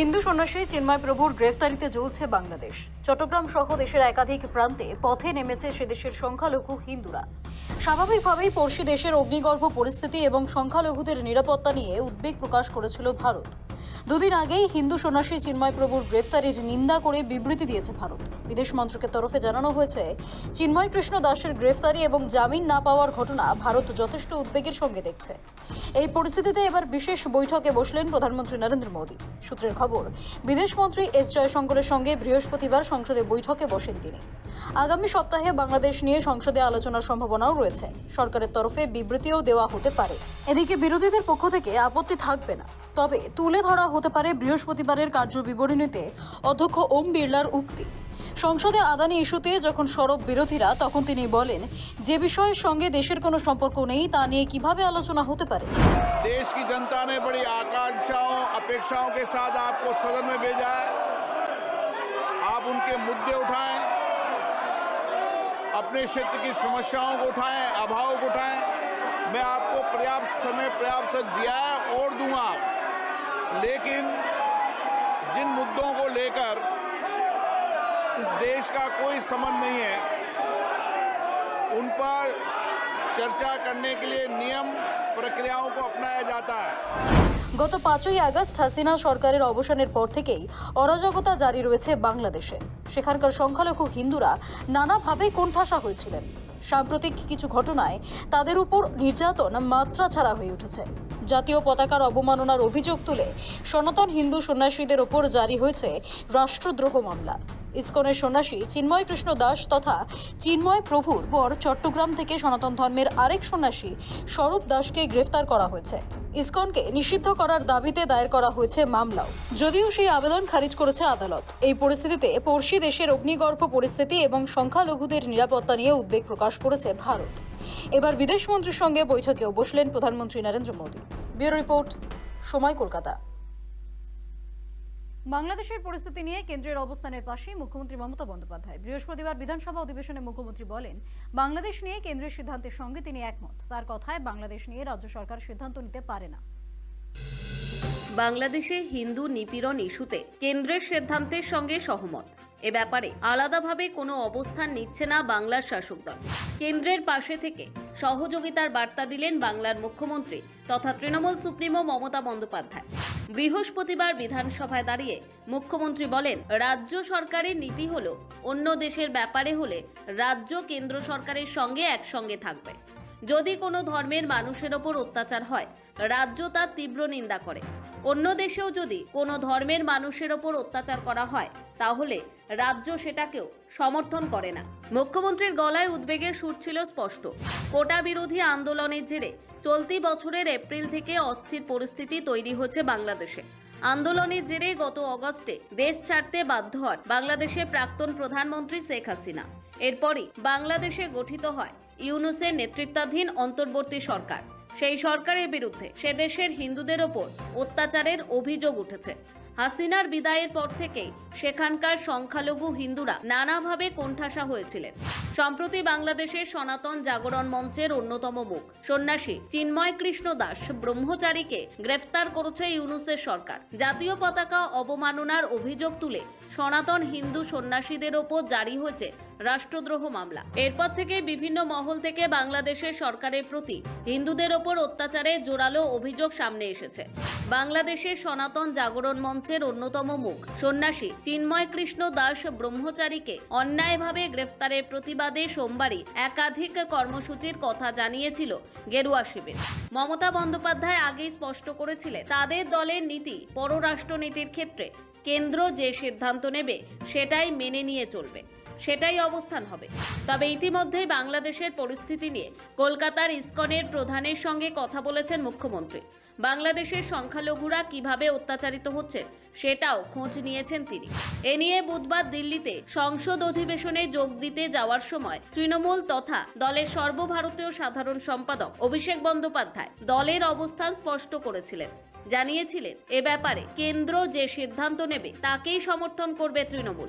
হিন্দু সন্ন্যাসী চিন্ময় প্রভুর গ্রেফতারিতে জ্বলছে বাংলাদেশ। চট্টগ্রাম সহ দেশের একাধিক প্রান্তে পথে নেমেছে সে দেশের সংখ্যালঘু হিন্দুরা। স্বাভাবিকভাবেই পড়শি দেশের অগ্নিগর্ভ পরিস্থিতি এবং সংখ্যালঘুদের নিরাপত্তা নিয়ে উদ্বেগ প্রকাশ করেছিল ভারত। দুদিন আগেই হিন্দু সন্ন্যাসী চিন্ময় প্রভুর গ্রেফতারির নিন্দা করে বিবৃতি দিয়েছে ভারত। বিদেশ মন্ত্রকের তরফে জানানো হয়েছে, চিন্ময় কৃষ্ণ দাসের গ্রেফতারি এবং জামিন না পাওয়ার ঘটনা ভারত যথেষ্ট উদ্বেগের সঙ্গে দেখছে। এই পরিস্থিতিতে এবার বিশেষ বৈঠকে বসলেন প্রধানমন্ত্রী নরেন্দ্র মোদী। সূত্রের খবর, বিদেশ মন্ত্রী এস জয়শঙ্করের সঙ্গে বৃহস্পতিবার সংসদে বৈঠকে বসেন তিনি। আগামী সপ্তাহে বাংলাদেশ নিয়ে সংসদে আলোচনার সম্ভাবনাও রয়েছে। সরকারের তরফে বিবৃতিও দেওয়া হতে পারে। এদিকে বিরোধীদের পক্ষ থেকে আপত্তি থাকবে না। তবে তুলে ধরা হতে পারে বৃহস্পতিবারের কার্য বিবরণীতে অধ্যক্ষ ওম বিড়লার উক্তি সংসদে আদানি ইস্যুতে যখন সরব বিরোধীরা তখন তিনি বলেন যে বিষয়ের সঙ্গে দেশের কোনো সম্পর্ক নেই তা নিয়ে কিভাবে আলোচনা হতে পারে देश की जनता ने बड़ी आकांक्षाओं अपेक्षाओं के साथ आपको सदन में भेजा है आप उनके मुद्दे उठाएं अपने क्षेत्र की समस्याओं को उठाएं अभाव को उठाएं मैं आपको पर्याप्त समय पर्याप्त समय दिया है और दूंगा लेकिन जिन मुद्दों को लेकर इस देश का कोई संबंध नहीं है उन पर चर्चा करने के लिए नियम प्रक्रियाओं को अपनाया जाता है গত পাঁচই আগস্ট হাসিনা সরকারের অবসানের পর থেকেই অরাজকতা জারি রয়েছে বাংলাদেশে সেখানকার সংখ্যালঘু হিন্দুরা নানাভাবে কোণঠাসা হয়েছিলেন সাম্প্রতিক কিছু ঘটনায় তাদের উপর নির্যাতন মাত্রা ছাড়া হয়ে উঠেছে জাতীয় পতাকার অবমাননার অভিযোগ তুলে সনাতন হিন্দু সন্ন্যাসীদের ওপর জারি হয়েছে রাষ্ট্রদ্রোহ মামলা। ইসকনের সন্ন্যাসী চিন্ময় কৃষ্ণ দাস তথা চিন্ময় প্রভুর পর চট্টগ্রাম থেকে সনাতন ধর্মের আরেক সন্ন্যাসী স্বরূপ দাসকে গ্রেফতার করা হয়েছে। ইসকনকে নিষিদ্ধ করার দাবিতে দায়ের করা হয়েছে মামলাও। যদিও সেই আবেদন খারিজ করেছে আদালত। এই পরিস্থিতিতে পড়শি দেশের অগ্নিগর্ভ পরিস্থিতি এবং সংখ্যালঘুদের নিরাপত্তা নিয়ে উদ্বেগ প্রকাশ করেছে ভারত। এবার বিদেশমন্ত্রীর সঙ্গে বৈঠকেও বসলেন প্রধানমন্ত্রী নরেন্দ্র মোদী। ব্যুরো রিপোর্ট সময় কলকাতা। বাংলাদেশের পরিস্থিতি নিয়ে কেন্দ্রের অবস্থানের পাশেই মুখ্যমন্ত্রী মমতা বন্দ্যোপাধ্যায়। বৃহস্পতিবার বিধানসভা অধিবেশনে মুখ্যমন্ত্রী বলেন বাংলাদেশ নিয়ে কেন্দ্রের সিদ্ধান্তের সঙ্গে তিনি একমত। তার কথায় বাংলাদেশ নিয়ে রাজ্য সরকার সিদ্ধান্ত নিতে পারে না। বাংলাদেশে হিন্দু নিপীড়ন ইস্যুতে কেন্দ্রের সিদ্ধান্তের সঙ্গে সহমত। এ ব্যাপারে আলাদাভাবে কোনো অবস্থান নিচ্ছে না বাংলার শাসক দল। কেন্দ্রের পাশে থেকে সহযোগিতার বার্তা দিলেন বাংলার মুখ্যমন্ত্রী তথা তৃণমূল সুপ্রিমো মমতা বন্দ্যোপাধ্যায়। বৃহস্পতিবার বিধানসভায় দাঁড়িয়ে মুখ্যমন্ত্রী বলেন, রাজ্য সরকারের নীতি হল অন্য দেশের ব্যাপারে হলে রাজ্য কেন্দ্র সরকারের সঙ্গে একসঙ্গে থাকবে। যদি কোনো ধর্মের মানুষের ওপর অত্যাচার হয়, রাজ্য তার তীব্র নিন্দা করে। অন্য দেশেও যদি কোনো ধর্মের মানুষের ওপর অত্যাচার করা হয়, তাহলে রাজ্য সেটাকেও সমর্থন করে না। মুখ্যমন্ত্রীর গলায় উদ্বেগের সুর ছিল স্পষ্ট। কোটা বিরোধী আন্দোলনের জেরে চলতি বছরের এপ্রিল থেকে অস্থির পরিস্থিতি তৈরি হচ্ছে বাংলাদেশে। আন্দোলনের জেরে গত অগস্টে দেশ ছাড়তে বাধ্য হন বাংলাদেশের প্রাক্তন প্রধানমন্ত্রী শেখ হাসিনা। এরপরই বাংলাদেশে গঠিত হয় ইউনুসের নেতৃত্বাধীন অন্তর্বর্তী সরকার। সেই সরকারের বিরুদ্ধে সে দেশের হিন্দুদের ওপর অত্যাচারের অভিযোগ উঠেছে। হাসিনার বিদায়ের পর থেকেই সেখানকার সংখ্যালঘু হিন্দুরা নানাভাবে কোণঠাসা হয়েছিলেন। সম্প্রতি বাংলাদেশের সনাতন জাগরণ মঞ্চের অন্যতম মুখ, সন্ন্যাসী চিন্ময় কৃষ্ণ দাস ব্রহ্মচারীকে গ্রেফতার করেছে ইউনুসের সরকার। জাতীয় পতাকা অবমাননার অভিযোগ তুলে সনাতন হিন্দু সন্ন্যাসীদের ওপর জারি হয়েছে রাষ্ট্রদ্রোহ মামলা। এরপর থেকে বিভিন্ন মহল থেকে বাংলাদেশের সরকারের প্রতি হিন্দুদের ওপর অত্যাচারে জোরালো অভিযোগ সামনে এসেছে। বাংলাদেশের সনাতন জাগরণ মঞ্চের অন্যতম মুখ, সন্ন্যাসী চিন্ময় কৃষ্ণ দাস ব্রহ্মচারীকে অন্যায়ভাবে গ্রেফতারের প্রতিবাদে সোমবারই একাধিক কর্মসূচির কথা জানিয়েছিল গেরুয়া শিবির। মমতা বন্দ্যোপাধ্যায় আগেই স্পষ্ট করেছিলেন, তাদের দলের নীতি পররাষ্ট্রনীতির ক্ষেত্রে কেন্দ্র যে সিদ্ধান্ত নেবে সেটাই মেনে নিয়ে চলবে। সেটাই অবস্থান হবে। তবে ইতিমধ্যেই বাংলাদেশের পরিস্থিতি নিয়ে কলকাতার ইসকনের প্রধানের সঙ্গে কথা বলেছেন মুখ্যমন্ত্রী। বাংলাদেশের সংখ্যালঘুরা কীভাবে অত্যাচারিত হচ্ছে সেটাও খোঁজ নিয়েছেন তিনি। এ নিয়ে বুধবার দিল্লিতে সংসদ অধিবেশনে যোগ দিতে যাওয়ার সময় তৃণমূল তথা দলের সর্বভারতীয় সাধারণ সম্পাদক অভিষেক বন্দ্যোপাধ্যায় দলের অবস্থান স্পষ্ট করেছিলেন। জানিয়েছিলেন, এ ব্যাপারে কেন্দ্র যে সিদ্ধান্ত নেবে, তাকেই সমর্থন করবে তৃণমূল।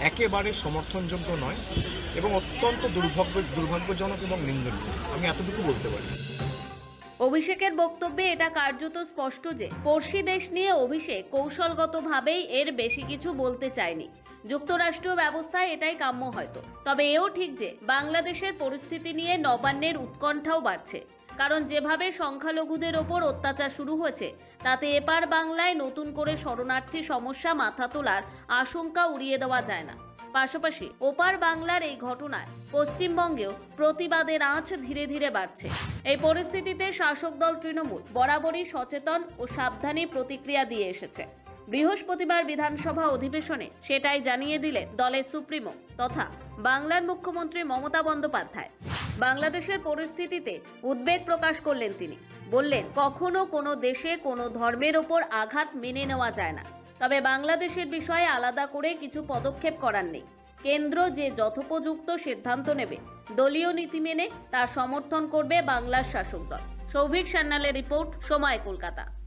একেবারে সমর্থনযোগ্য নয় এবং অত্যন্ত দুর্ভাগ্য দুর্ভাগ্যজনক এবং নিন্দনীয়। আমি এতটুকু বলতে পারি। অভিষেকের বক্তব্যে এটা কার্যত স্পষ্ট যে, পড়শি দেশ নিয়ে অভিষেক কৌশলগতভাবেই এর বেশি কিছু বলতে চায়নি। যুক্তরাষ্ট্রীয় ব্যবস্থায় এটাই কাম্য হয়তো। তবে এও ঠিক যে, বাংলাদেশের পরিস্থিতি নিয়ে নবান্নের উৎকণ্ঠাও বাড়ছে। কারণ যেভাবে সংখ্যালঘুদের ওপর অত্যাচার শুরু হয়েছে, তাতে এপার বাংলায় নতুন করে শরণার্থী সমস্যা মাথা তোলার আশঙ্কা উড়িয়ে দেওয়া যায় না। পাশাপাশি ওপার বাংলার এই ঘটনায় পশ্চিমবঙ্গেও প্রতিবাদের আঁচ ধীরে ধীরে বাড়ছে। এই পরিস্থিতিতে শাসক দল তৃণমূল বরাবরই সচেতন ও সাবধানী প্রতিক্রিয়া দিয়ে এসেছে। বৃহস্পতিবার বিধানসভা অধিবেশনে সেটাই জানিয়ে দিলেন দলের সুপ্রিমো তথা বাংলার মুখ্যমন্ত্রী মমতা বন্দ্যোপাধ্যায়। বাংলাদেশের পরিস্থিতিতে উদ্বেগ প্রকাশ করলেন তিনি। বললেন, কখনো কোনো দেশে কোনো ধর্মের ওপর আঘাত মেনে নেওয়া যায় না। তবে বাংলাদেশের বিষয়ে আলাদা করে কিছু পদক্ষেপ করার নেই। কেন্দ্র যে যথোপযুক্ত সিদ্ধান্ত নেবে, দলীয় নীতি মেনে তা সমর্থন করবে বাংলার শাসক দল। সৌভিক সান্যালের রিপোর্ট, সময় কলকাতা।